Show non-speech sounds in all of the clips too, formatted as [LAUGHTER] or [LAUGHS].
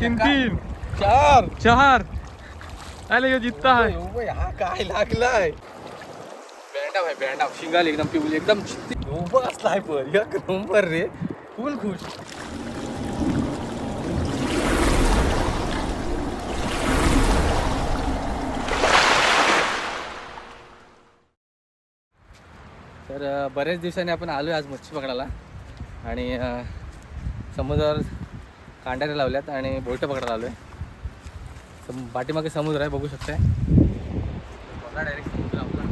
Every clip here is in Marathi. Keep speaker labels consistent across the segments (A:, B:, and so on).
A: तीन तीन.
B: चार.
A: चार. अरे यो जित्ता आहे
B: ओय, हा काय लागलाय?
A: शिंगाल एकदम पिवली एकदम
B: उभं एक नंबर रे. फुल खुश.
A: तर बऱ्याच दिवसांनी आपण आलो आज मच्छी पकडायला. आणि समुद्रावर कांड्याने लावल्यात आणि बोटं पकडायला आलो आहे पाठीमागे समुद्र आहे बघू शकताय. बघा डायरेक्ट समुद्र आपला.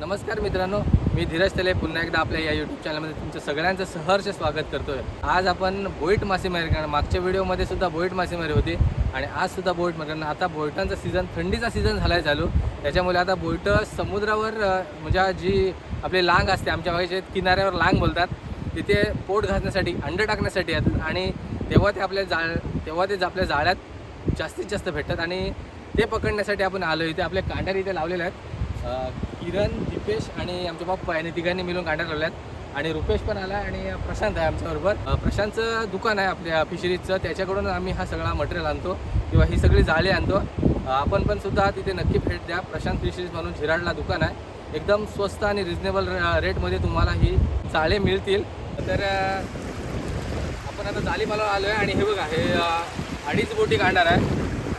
A: नमस्कार मित्रांनो मी धीरज तेले पुन्हा एकदा आपल्या या यूट्यूब चॅनलमध्ये तुमचं सगळ्यांचं सहर्ष स्वागत करतोय. आज आपण बोईट मासेमारी करणार. मागच्या व्हिडिओमध्ये सुद्धा बोईट मासेमारी होती आणि आज सुद्धा बोईट मारी आता बोईटांचा सीझन थंडीचा सीझन झाला आहे चालू. त्याच्यामुळे आता बोईट समुद्रावर म्हणजे जी आपली लांग असते आमच्या भागाचे किनाऱ्यावर लांग बोलतात तिथे पोट घासण्यासाठी अंडे टाकण्यासाठी येतात आणि तेव्हा ते आपल्या जाळ तेव्हा ते आपल्या जाळ्यात जास्तीत जास्त भेटतात आणि ते पकडण्यासाठी आपण आलो इथे. आपले कांड्या इथे लावलेले आहेत. किरण दीपेश आणि आमचे पप्पा यांनी तिघांनी मिळून कांड्या लावल्यात. आणि रुपेश पण आला आणि प्रशांत आहे आमच्याबरोबर. प्रशांतचं दुकान आहे आपल्या फिशरीजचं त्याच्याकडून आम्ही हा सगळा मटेरियल आणतो किंवा ही सगळी जाळी आणतो. आपण पण सुद्धा तिथे नक्की भेट द्या. प्रशांत फिशरीज म्हणून झिराडला दुकान आहे. एकदम स्वस्त आणि रिजनेबल रेटमध्ये तुम्हाला ही जाळे मिळतील. तर आपण आता जालीमाला आलो आहे आणि हे बघा हे अडीच बोटी गांडार आहे.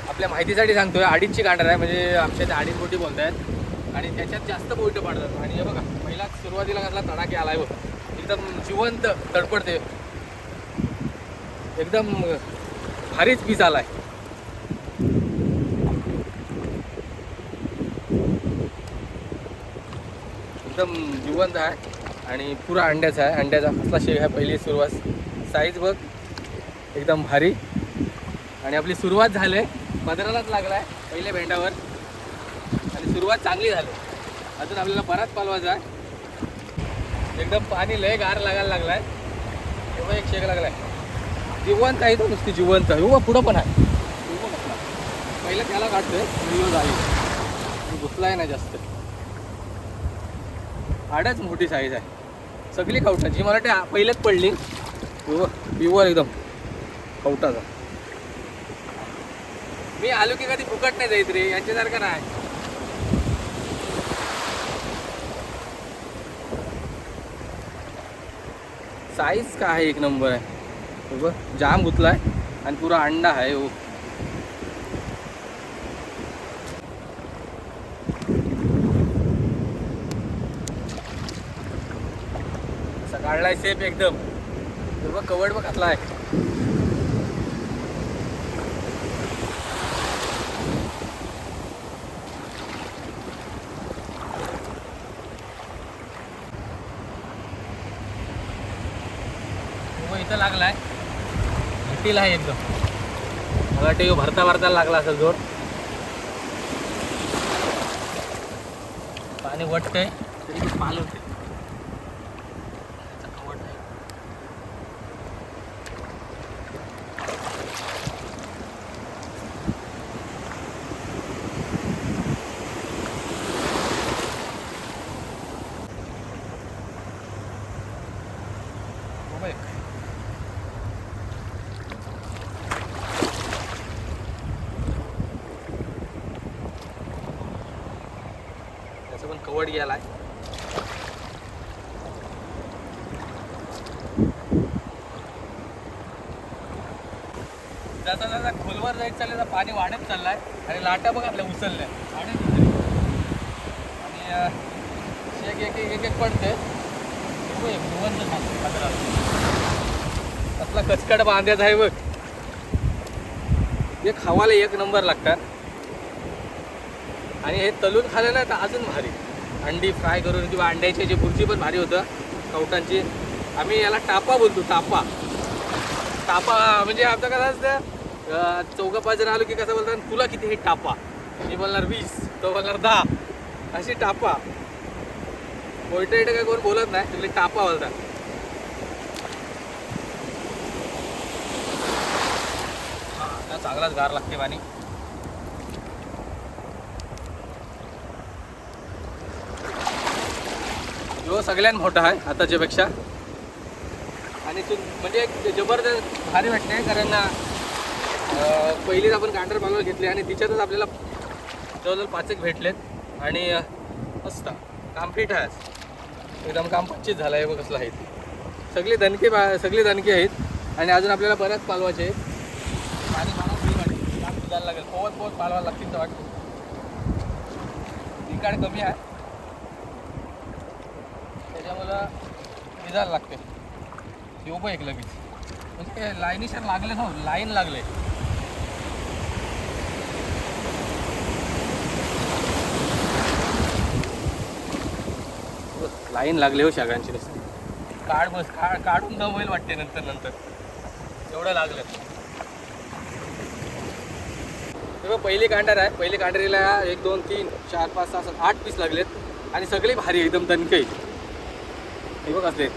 A: आपल्या माहितीसाठी सांगतोय अडीचची गांडार आहे म्हणजे आमच्या इथे अडीच बोटी बोलत आहेत आणि त्याच्यात जास्त बोटी पाडतात. आणि हे बघा पहिला सुरुवातीला कसला तडाखे आहे बघ. एकदम जिवंत तडपडते. एकदम भारीच पीस आलाय. एकदम जिवंत आहे. आणि पुरा अंड्याचा आहे. अंड्याचा कसला शेग आहे पहिली सुरुवात. साईज बघ. एकदम भारी. आणि आपली सुरुवात झाली पदरालाच लागला आहे पहिल्या भेंडावर. आणि सुरुवात चांगली झाली. अजून आपल्याला बराच पालवायचा आहे. एकदम पाणी लय गार लागायला लागला आहे तेव्हा एक शेक लागला आहे जिवंत आहे तो नुसती जिवंत. आहे हो पुढं पण आहे. पहिलं त्याला काढतोय व्हिडिओ झाली घुसलाय ना जास्त. आडच मोठी साईज आहे. सगळी कवटाची मला ते पहिलेच पडली. प्युअर एकदम. कवटाचा. मी आलो की कधी फुकट नाही जाईत रे यांच्यासारखं नाही. साईज का आहे? एक नंबर आहे. हे बघ जाम गुतलाय आणि पुरा अंडा आहे हो. असा काढलाय सेफ एकदम. हे बघ कवड बघ घातलाय हो इथं लागलाय. घटीला आहे एकदम. मला वाटतं ह्यो भरता भरता लागला असेल जोर. पाणी वटतंय तरी पाल होते हो त्याचं पण कवड गेलाय. जाता जाता खोलवर जायचं चाललं तर पाणी वाढत चाललाय. आणि लाटा बघ आपल्या उचलल्या. वाढत आणि शेक एक एक एक एक पडते असला कचकट बांध्याचा कचकड आहे बघ. हे खावायला एक नंबर लागतात. आणि हे तलून खाल्लं ना तर अजून भारी. अंडी फ्राय करून किंवा अंड्याची जी भुर्जी पण भारी होतं. कवटांची. आम्ही याला टापा बोलतो टापा. टापा म्हणजे आमचं कसं असतं अं, चौघं पाच जण आलो की कसं बोलतात तुला किती हे टापा? मी बोलणार वीस तो बोलणार दहा. अशी टापा. कोयटा इथे काय कोण बोलत नाही तिकडे टापा बोलतात चांगलाच गार लागते पाणी. जो सगळ्यात मोठा आहे आताच्या पेक्षा आणि तू म्हणजे एक जबरदस्त भारी वाटते कारण पहिलीच आपण गांडर पालवर घेतली आणि तिच्यातच आपल्याला जवळजवळ पाच एक भेटलेत. आणि अं, मस्त काम फिट आहे एकदम काम पंचित झालं आहे बघ कसलं आहे ते. सगळे दणके बा सगळे दणके आहेत. आणि अजून आपल्याला बऱ्याच पालवाचे आहेत. आणि मला भीती काम सुधायला लागेल. पोवत पोवत पालवा लागतील तर वाटतं. तिकाड कमी आहे. त्याच्यामुळं भिजायला लागते. येऊ पण एक लगेच. म्हणजे काय लाईनीशार लागले ना हो. लाईन लागले. लाईन लागले हो शागांची नुसती काढ बस काढ काढून होईल वाटते नंतर नंतर. एवढं लागलं. तेव्हा पहिली कांडार आहे पहिली कांडारीला एक दोन तीन चार पाच सहा सात आठ पीस लागलेत आणि सगळे भारी एकदम दणके हे बघ असले.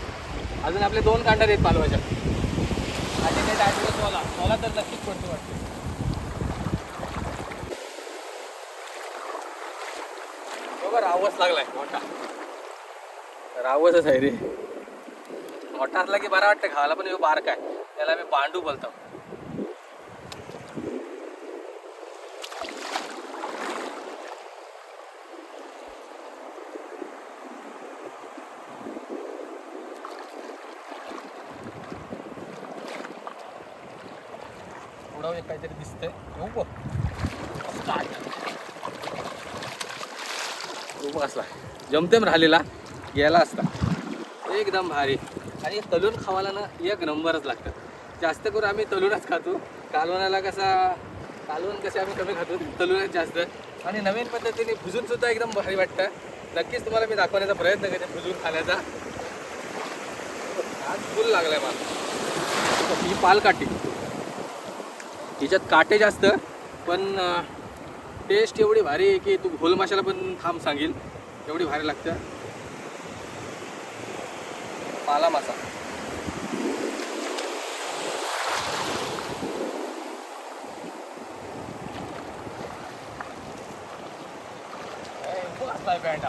A: अजून आपले दोन कांडार आहेत पालवाच्या. आणि ते डायरेक्ट सोला सोला तर नक्कीच पडतो वाटते. बघा रावस लागलाय मोठा. रावतच आहे रे. मोठा असला की बरा वाटतं खायला पण बारक आहे. त्याला मी पांडू बोलतो. पुढं एक काहीतरी दिसतंय. येऊ बघ. खूप असला जमतेम राहिलेला? गेला असता. एकदम भारी. आणि तलून खावाला ना एक नंबरच लागतं जास्त करून आम्ही तलूनच खातो. कालवणाला कसा कालवण कसे आम्ही कमी खातो तलूनच जास्त. आणि नवीन पद्धतीने भुजून सुद्धा एकदम भारी वाटतं. नक्कीच तुम्हाला मी दाखवण्याचा प्रयत्न करते भुजून खाण्याचा. आज फुल लागलाय मला. ही पालकाटी हिच्यात काटे जास्त पण टेस्ट एवढी भारी आहे की तू घोल माशाला पण थांब सांगेल. एवढी भारी लागतं. पाला मासा बँड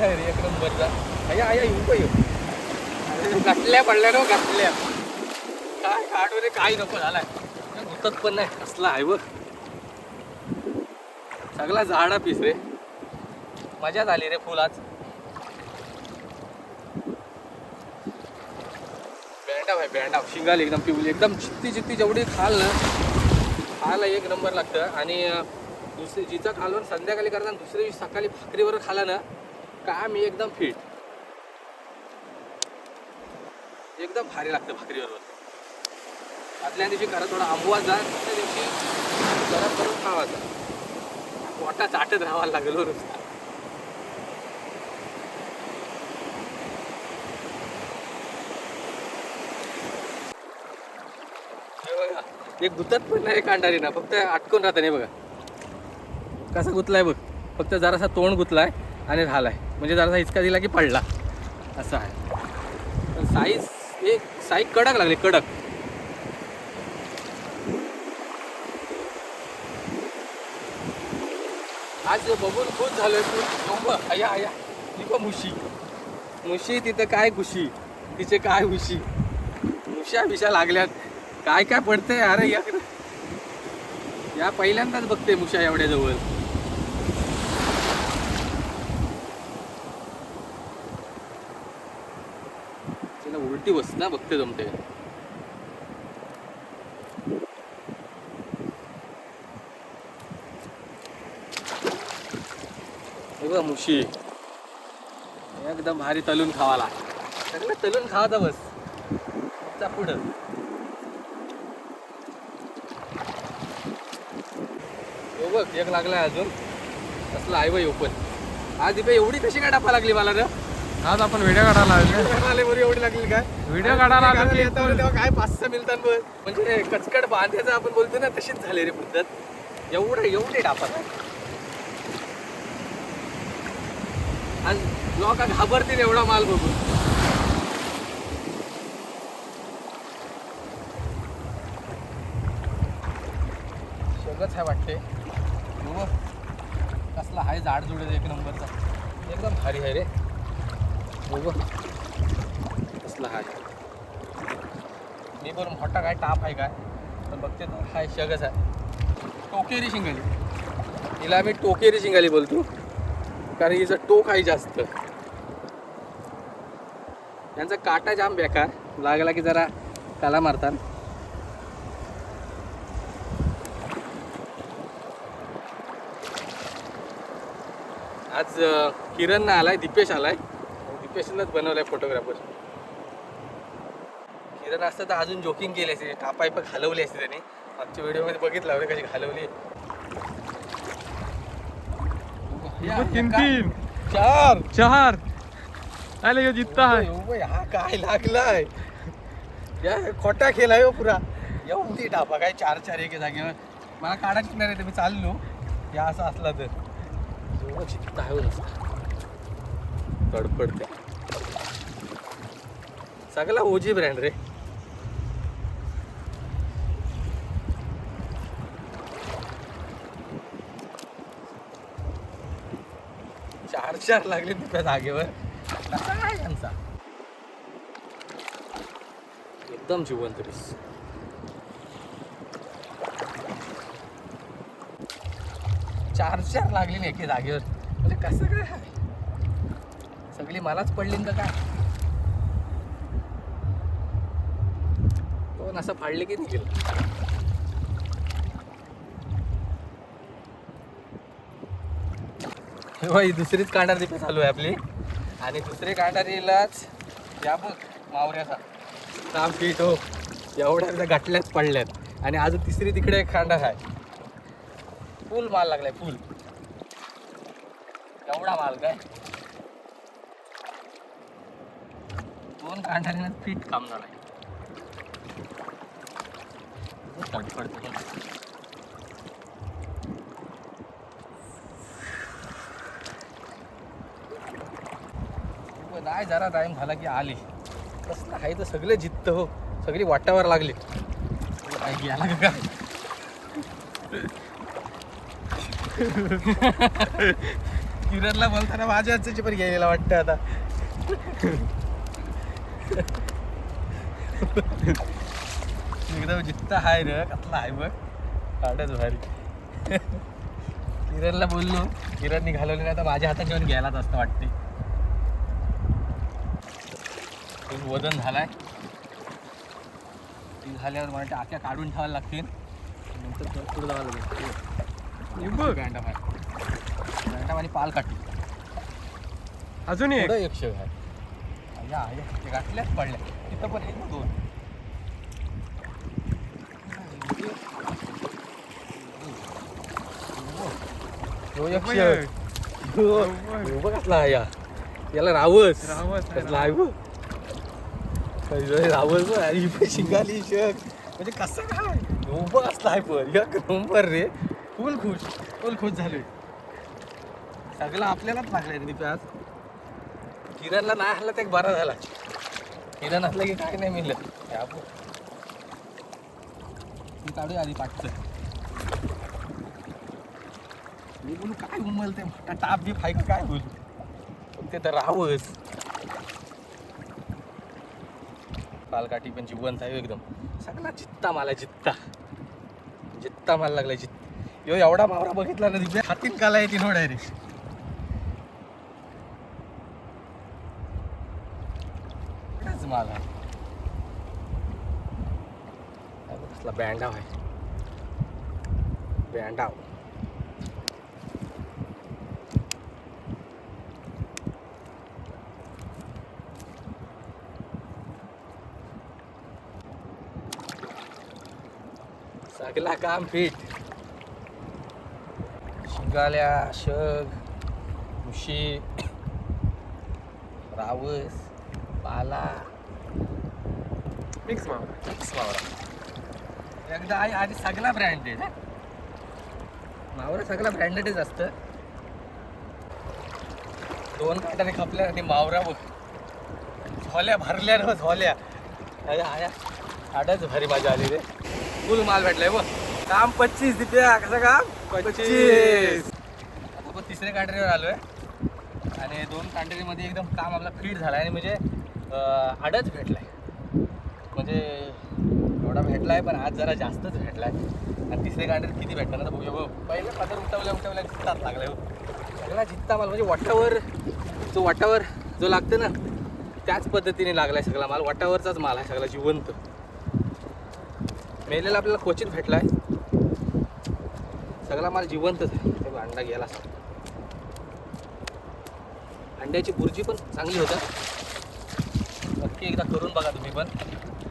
A: रे एक नंबरचा. अया अया येऊ का येऊ घातल्या पडल्या ना घातल्या. काय काढू रे काही नको झालाय. गुतत पण नाही कसला आहे बघ. सगळा झाडा पीस रे. मजाच आली रे फुल डाव शिंगाली एकदम पिवली एकदम चित्ती जित्ती जेवढी खाल ना खायला एक नंबर लागतं. आणि दुसरी जिचा खालून संध्याकाळी करताना दुसऱ्या दिवशी सकाळी भाकरीवर खाला ना काय मी एकदम फिट एकदम भारी लागतं भाकरीबरोबर आदल्या दिवशी करा थोडा आंबवाचा दुसऱ्या दिवशी गरम करून खावा जा पोटा चाटत राहावा लागेल नुसता हे बघा एक दुतात पण नाही कांडारी ना. फक्त अटकून राहतं नाही बघा. कसा गुतलाय बघ. फक्त जरासा तोंड गुतलाय आणि राहिलाय. म्हणजे जरासा हिचका दिला की पडला. असं आहे. पण साईज एक साईज कडक लागली कडक. आज बघून खुश झालोय खूप अया अया ती पण मुशी. मुशी तिथं काय घुशी तिचे काय हुशी मुशा बिशा लागल्यात. काय काय पडतंय अरे या या पहिल्यांदाच बघते मुशा एवढ्या जवळ तिला उलटी बस ना बघते जमते हे बघा मुशी. एकदम भारी तलून खावाला. सगळं तलून खावा बस. चा पुढं. बघ एक लागलाय अजून. कसला आहे बाई ओपन. आज इथे एवढी कशी काय टापा लागली मला ना
B: आज आपण व्हिडिओ काढायला लागले [LAUGHS]
A: आले बरी एवढी लागली काय?
B: व्हिडिओ काढायला
A: येतावर तेव्हा काय पाच सहा मिनिटां म्हणजे कचकड बांधायचं आपण बोलतो ना तशीच झाली रे पद्धत. एवढं एवढे डापा आज लोक घाबरतील एवढा माल बघून. सगळंच आहे वाटते. हो कसला आहे झाड जुडे एक नंबरचा. एकदम भारी आहे रे. हो कसला हाय. मी पण मोठा काय टाप आहे काय? तर बघते तर हाय शगच आहे. टोकेरी शिंगाली. हिला आम्ही टोकेरी शिंगाली बोलतो. कारण हिचं टोक आहे जास्त. यांचा काटा जाम बेकार. लागला की जरा काला मारतात. आज किरण ना आलाय दीपेश आलाय. दीपेशनच बनवलाय फोटोग्राफर किरण असतं तर अजून जोकिंग केली असते टापाय पण घालवली असते त्याने. आमच्या व्हिडिओमध्ये बघितलं होतं कशी घालवली.
B: तीन तीन.
A: चार.
B: चार. आले यो जित्ता
A: हा काय लागलाय? या खोटा केलाय हो पुरा. येऊन ती टापा काय चार चार एके जागेवर. मला काढायची नाही मी चाललो. या असं असला तर. एवढं आहे हो नुसता. सगळा ओजी ब्रँड रे. चार चार लागले त्या जागेवर. कसा आहे यांचा? एकदम जिवंत रीस चार चार लागलेली एके जागेवर. म्हणजे कसं काय? सगळी मलाच पडली का काय? कोण असं फाडले की निघेल? ही दुसरीच कांडार तिथे चालू आहे आपली. आणि दुसरी कांडारीलाच या बघ मावऱ्याचा. काम पीठ हो. एवढ्या गाठल्याच पडल्यात. आणि अजून तिसरी तिकडे एक खांडा आहे. फुल माल लागलाय फुल. एवढा माल काय? दोन कांडारीनं फिट काम झालंय नाही जरा टाईम झाला की आले. कसलं आहे तर सगळे जित्त हो. सगळी वाटावर लागली. काय गेला का? काय किरणला बोलताना माझ्या हातची पण घ्यायला वाटतं आता. एकदम जित्ता हाय रे कसला आहे बघ. काढच भारी किरणला बोललो किरणनी घालवले नाही तर माझ्या हातात घेऊन घ्यायलाच असतं वाटते वजन झालाय. ती झाल्यावर मला टाक्या काढून ठेवायला लागतील. नंतर पुढे जावं लागेल.
B: बघ.
A: गांडा भाई गांडा आणि पाल काठी.
B: अजून एक.
A: पुढं एक शेव आहे. या या ते गाठल्याच पडल्या तिथं पण एक दोन. तो एक
B: बघ,
A: शेव हो बघ. कसला आहे या. याला रावस.
B: रावस आहे,
A: कसला आहे बघ. कसला रावस बघ, ही पण शिंगाली शक म्हणजे कसं काय? उभं असला आहे पण. एक नंबर रे. फुल खुश फुल खुश झालोय. सगळं आपल्यालाच लागलंय तिथे आज. किरणला नाही हल्ला ते बरा झाला. किरण असलं की काय नाही मिळलं आपण मी काढूया आधी पाठचं. मी बोलू काय उमलते ते टाप बी फाय काय होईल ते तर राहूच. पालकाठी पण जिवंत आहे हो एकदम. सगळा जित्ता मला जित्ता. जित्ता मला लागला चित्ता यो एवढा मावरा बघितला ना तिथे हातीन काला येते नो डायरेक्ट मला आहे. कसला बँडाव आहे. बँडाव. सगळा काम पीठ शिंगाल्या शग मुशी रावस पाला
B: मिक्स मावा.
A: मिक्स मावरा एकदा आई आधी सगळा ब्रँडेड मावरा सगळा ब्रँडेडच असतं. दोन काटाने खपल्या आणि मावरा बघ. झोल्या भरल्या ना झोल्या. अरे आया आड्याच भारी माझी आली रे. फुल माल भेटलाय बघ. काम पच्चीस दिप्या कसं काम?
B: पच्चीस.
A: आता आपण तिसऱ्या कांटरीवर आलोय. आणि दोन कांटरीमध्ये एकदम काम आपला फिट झाला आणि म्हणजे आडच भेटलाय. म्हणजे एवढा भेटलाय पण आज जरा जास्तच भेटलाय. आणि तिसरे गांडे किती भेटणार ना बघूया. पहिले पदर उठवल्या उठवल्या जित्तात लागलाय हो सगळा जित्ता माल म्हणजे वाटावर जो वाटावर जो लागतो ना त्याच पद्धतीने लागलाय सगळा माल. वाटावरचाच माल आहे सगळा जिवंत. मेलेला आपल्याला क्वचित भेटलाय. सगळा माल जिवंतच आहे. ते अंडा गेला. अंड्याची बुर्जी पण चांगली होतं नक्की एकदा करून बघा तुम्ही पण.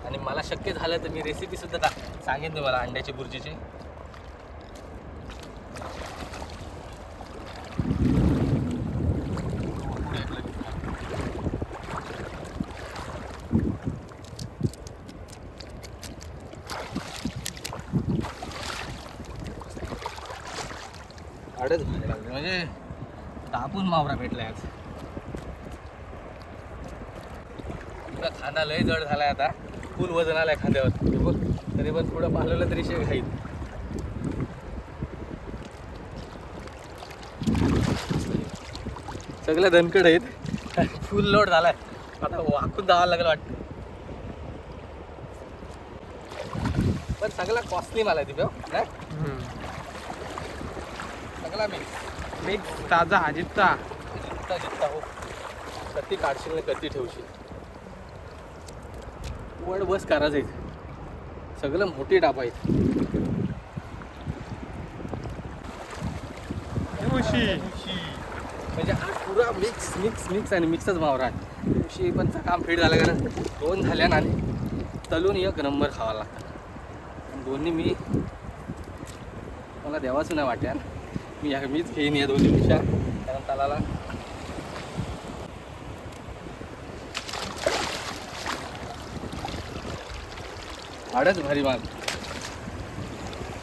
A: आणि मला शक्य झालं तर मी रेसिपीसुद्धा सांगेन तुम्हाला अंड्याची बुर्जीची आडच भारी लागले म्हणजे तापून मावरा भेटलाय आज. तुला खांदा लय जड झालाय आता. फुल वजन आलाय खांद्यावर. हे बघ तरी पण पुढं पाहिलेलं तरी शेक खाईल. सगळ्या धनकड आहेत. फुल लोड झालाय. आता वाकून जावं लागलं वाटतं. पण सगळा कॉस्टली मला तिथे सगळा मी
B: मिक्स ताजा अजितचा
A: जित्ता जित्ता हो. कधी काढशील कधी ठेवशील? वड बस करायचं आहे सगळं मोठी डाबा आहेत म्हणजे आज पुरा मिक्स मिक्स मिक्स आणि मिक्सच वावरा आहे उशी पण काम फिट झालं का ना? दोन झाल्या ना आणि तलून एक नंबर खावा लागतात दोन्ही मी मला देवाचं नाही वाट्या मी या मीच घेईन या दोन्ही पिशा कारण तालाला. आडच भारी माल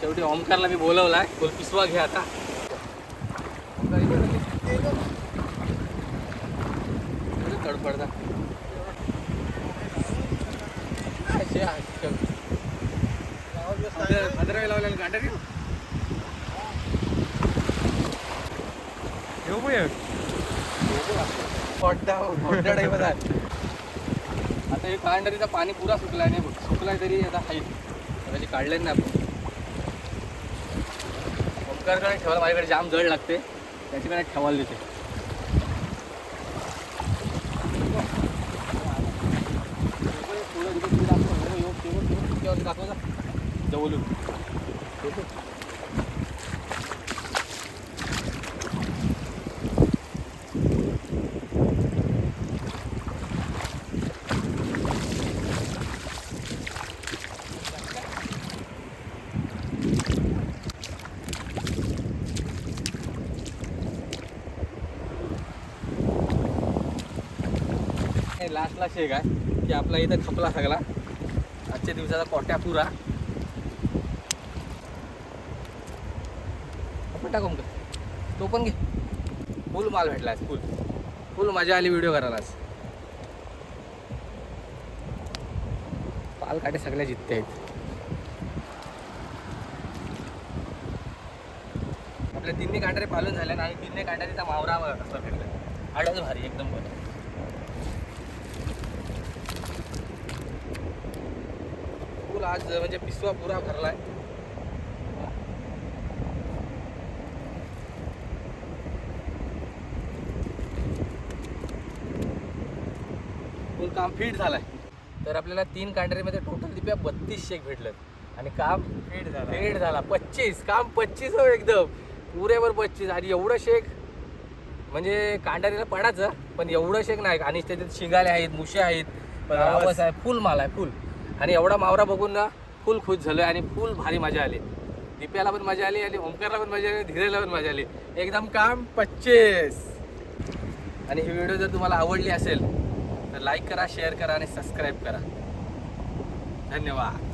A: शेवटी ओमकारला मी बोलवला बोल पिसवा घे आता. ओमकार इकडे किती तडफडता. अशे आहे.
B: येऊ
A: आहे आता हे कांडरीचं पाणी पुरा सुकलाय नाही बघ सुकलाय तरी आता आहे त्याची काढले नाही आपण. ओमकारकडे ठेवायला माझ्याकडे जाम जड लागते. त्याच्याकडे ठेवायला देते. जवळून. हे शेग आहे की आपला इथं खपला सगळा. आजच्या दिवसाचा कोट्या पुरा. आपण टाकू का तो पण घे. फुल माल भेटला आहे फुल. फुल मजा आली व्हिडिओ करायला आज. पाल काटे सगळ्या जित्ते आहेत. आपल्या तिन्ही कांटारे पालून झाल्या आणि तिन्ही कांटारे त्या मावरा असं भेटलं. आडच भारी एकदम बरं फुल आज म्हणजे पिसवा पुरा भरलाय. फुल काम फिट झालाय. तर आपल्याला तीन कांडरीमध्ये टोटल दिप्या बत्तीस शेक भेटलं आणि काम
B: फिट झाला.
A: फिट झाला. पच्चीस. काम पच्चीस हो एकदम. पुरेवर पच्चीस. आणि एवढं शेक म्हणजे कांडारीला पडायचं पण एवढं शेक नाही. आणि त्याच्यात शिंगाले आहेत मुशे आहेत. फुल माल आहे फुल. आणि एवढा मावरा बघून ना फुल खुश झालो आणि फुल भारी मजा आली. दिप्याला पण मजा आली आणि ओंकारला पण मजा आली धीरेला पण मजा आली. एकदम काम पच्चीस. आणि ही व्हिडिओ जर तुम्हाला आवडली असेल तर लाईक करा शेअर करा आणि सबस्क्राईब करा. धन्यवाद.